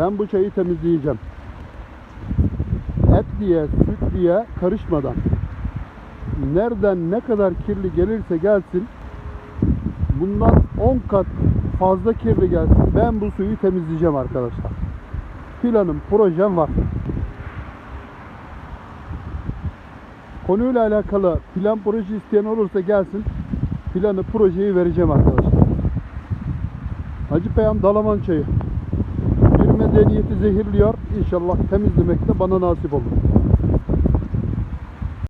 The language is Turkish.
Ben bu çayı temizleyeceğim. Et diye, süt diye karışmadan. Nereden ne kadar kirli gelirse gelsin bundan 10 kat fazla kirli gelsin. Ben bu suyu temizleyeceğim arkadaşlar. Planım, projem var. Konuyla alakalı plan proje isteyen olursa gelsin. Planı, projeyi vereceğim arkadaşlar. Hacı Peyam Dalaman çayı. Medeniyeti zehirliyor. İnşallah temizlemek de bana nasip olur.